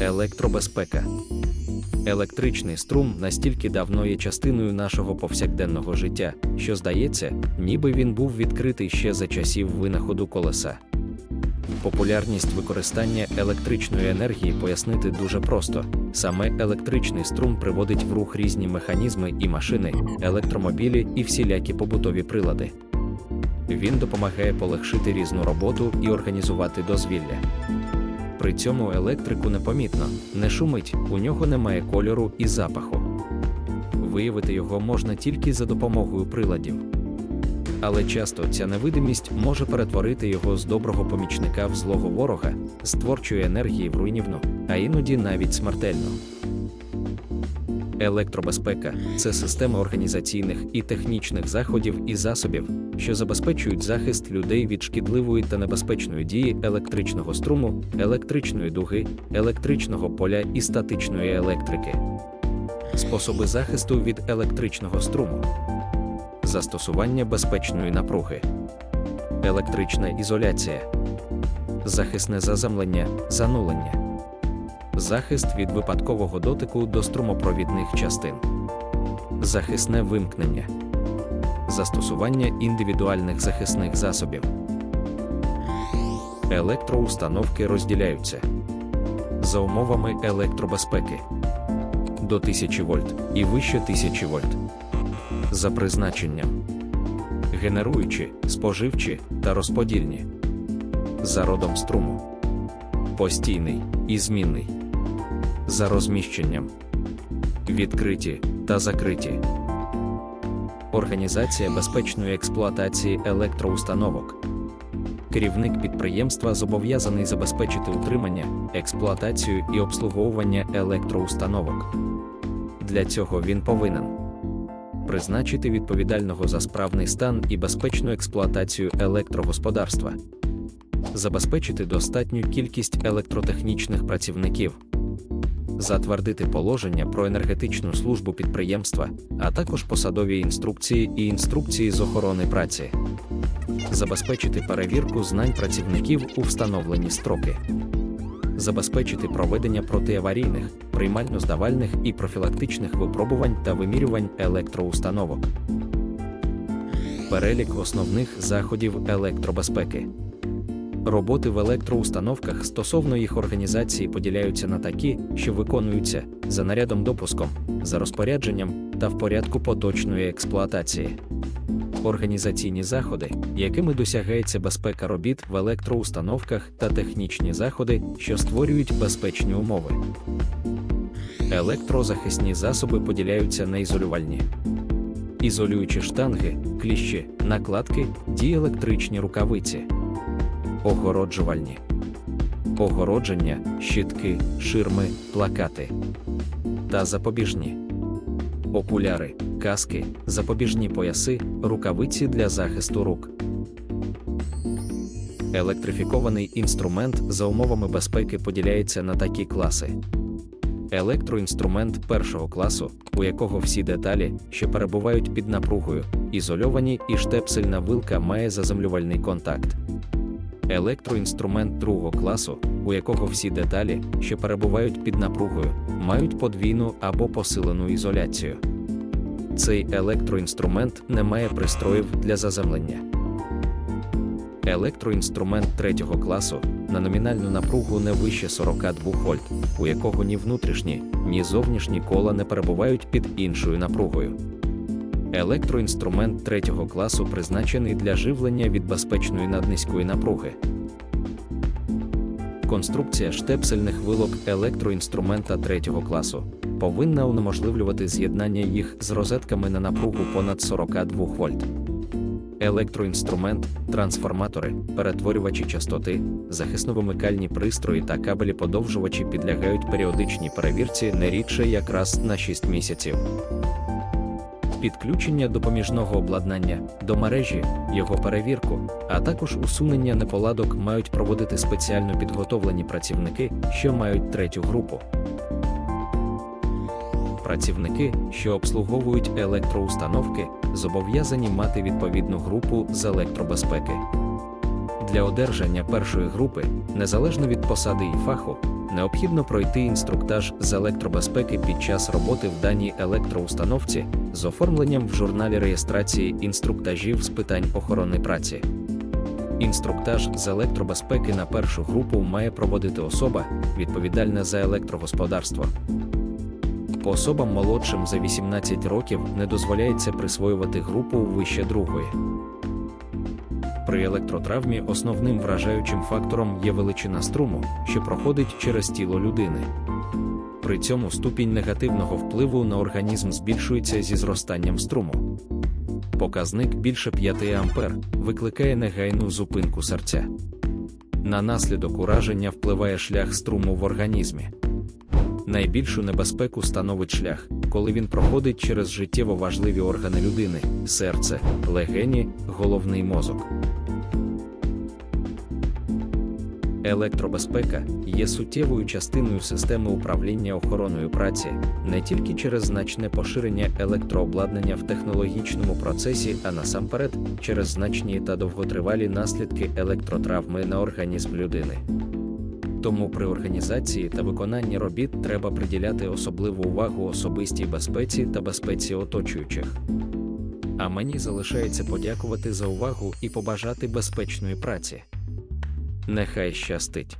Електробезпека. Електричний струм настільки давно є частиною нашого повсякденного життя, що здається, ніби він був відкритий ще за часів винаходу колеса. Популярність використання електричної енергії пояснити дуже просто. Саме електричний струм приводить в рух різні механізми і машини, електромобілі і всілякі побутові прилади. Він допомагає полегшити різну роботу і організувати дозвілля. При цьому електрику непомітно, не шумить, у нього немає кольору і запаху. Виявити його можна тільки за допомогою приладів. Але часто ця невидимість може перетворити його з доброго помічника в злого ворога, з творчої енергії в руйнівну, а іноді навіть смертельну. Електробезпека це система організаційних і технічних заходів і засобів, що забезпечують захист людей від шкідливої та небезпечної дії електричного струму, електричної дуги, електричного поля і статичної електрики. Способи захисту від електричного струму, застосування безпечної напруги, електрична ізоляція, захисне заземлення, занулення захист від випадкового дотику до струмопровідних частин, захисне вимкнення, застосування індивідуальних захисних засобів. Електроустановки розділяються. За умовами електробезпеки. До 1000 вольт і вище 1000 вольт. За призначенням. Генеруючі, споживчі та розподільні. За родом струму. Постійний і змінний за розміщенням, відкриті та закриті. Організація безпечної експлуатації електроустановок. Керівник підприємства зобов'язаний забезпечити утримання, експлуатацію і обслуговування електроустановок. Для цього він повинен призначити відповідального за справний стан і безпечну експлуатацію електрогосподарства, забезпечити достатню кількість електротехнічних працівників затвердити положення про енергетичну службу підприємства, а також посадові інструкції і інструкції з охорони праці, забезпечити перевірку знань працівників у встановлені строки, забезпечити проведення протиаварійних, приймально-здавальних і профілактичних випробувань та вимірювань електроустановок. Перелік основних заходів електробезпеки. Роботи в електроустановках стосовно їх організації поділяються на такі, що виконуються за нарядом допуском, за розпорядженням та в порядку поточної експлуатації. Організаційні заходи, якими досягається безпека робіт в електроустановках та технічні заходи, що створюють безпечні умови. Електрозахисні засоби поділяються на ізолювальні. Ізолюючі штанги, кліщі, накладки, діелектричні рукавиці огороджувальні, огородження, щитки, ширми, плакати та запобіжні, окуляри, каски, запобіжні пояси, рукавиці для захисту рук. Електрифікований інструмент за умовами безпеки поділяється на такі класи. Електроінструмент першого класу, у якого всі деталі, що перебувають під напругою, ізольовані і штепсельна вилка має заземлювальний контакт електроінструмент другого класу, у якого всі деталі, що перебувають під напругою, мають подвійну або посилену ізоляцію. Цей електроінструмент не має пристроїв для заземлення. Електроінструмент третього класу на номінальну напругу не вище 42 вольт, у якого ні внутрішні, ні зовнішні кола не перебувають під іншою напругою. Електроінструмент третього класу призначений для живлення від безпечної наднизької напруги. Конструкція штепсельних вилок електроінструмента третього класу повинна унеможливлювати з'єднання їх з розетками на напругу понад 42 вольт. Електроінструмент, трансформатори, перетворювачі частоти, захисно-вимикальні пристрої та кабелі подовжувачі підлягають періодичній перевірці не рідше як раз на 6 місяців підключення допоміжного обладнання до мережі, його перевірку, а також усунення неполадок мають проводити спеціально підготовлені працівники, що мають третю групу. Працівники, що обслуговують електроустановки, зобов'язані мати відповідну групу з електробезпеки. Для одержання першої групи, незалежно від посади і фаху, необхідно пройти інструктаж з електробезпеки під час роботи в даній електроустановці з оформленням в журналі реєстрації інструктажів з питань охорони праці. Інструктаж з електробезпеки на першу групу має проводити особа, відповідальна за електрогосподарство. Особам молодшим за 18 років не дозволяється присвоювати групу вище другої. При електротравмі основним вражаючим фактором є величина струму, що проходить через тіло людини. При цьому ступінь негативного впливу на організм збільшується зі зростанням струму. Показник більше 5 А викликає негайну зупинку серця. На наслідок ураження впливає шлях струму в організмі. Найбільшу небезпеку становить шлях, коли він проходить через життєво важливі органи людини серце, легені, головний мозок. Електробезпека є суттєвою частиною системи управління охороною праці не тільки через значне поширення електрообладнання в технологічному процесі, а насамперед через значні та довготривалі наслідки електротравми на організм людини. Тому при організації та виконанні робіт треба приділяти особливу увагу особистій безпеці та безпеці оточуючих. А мені залишається подякувати за увагу і побажати безпечної праці. Нехай щастить.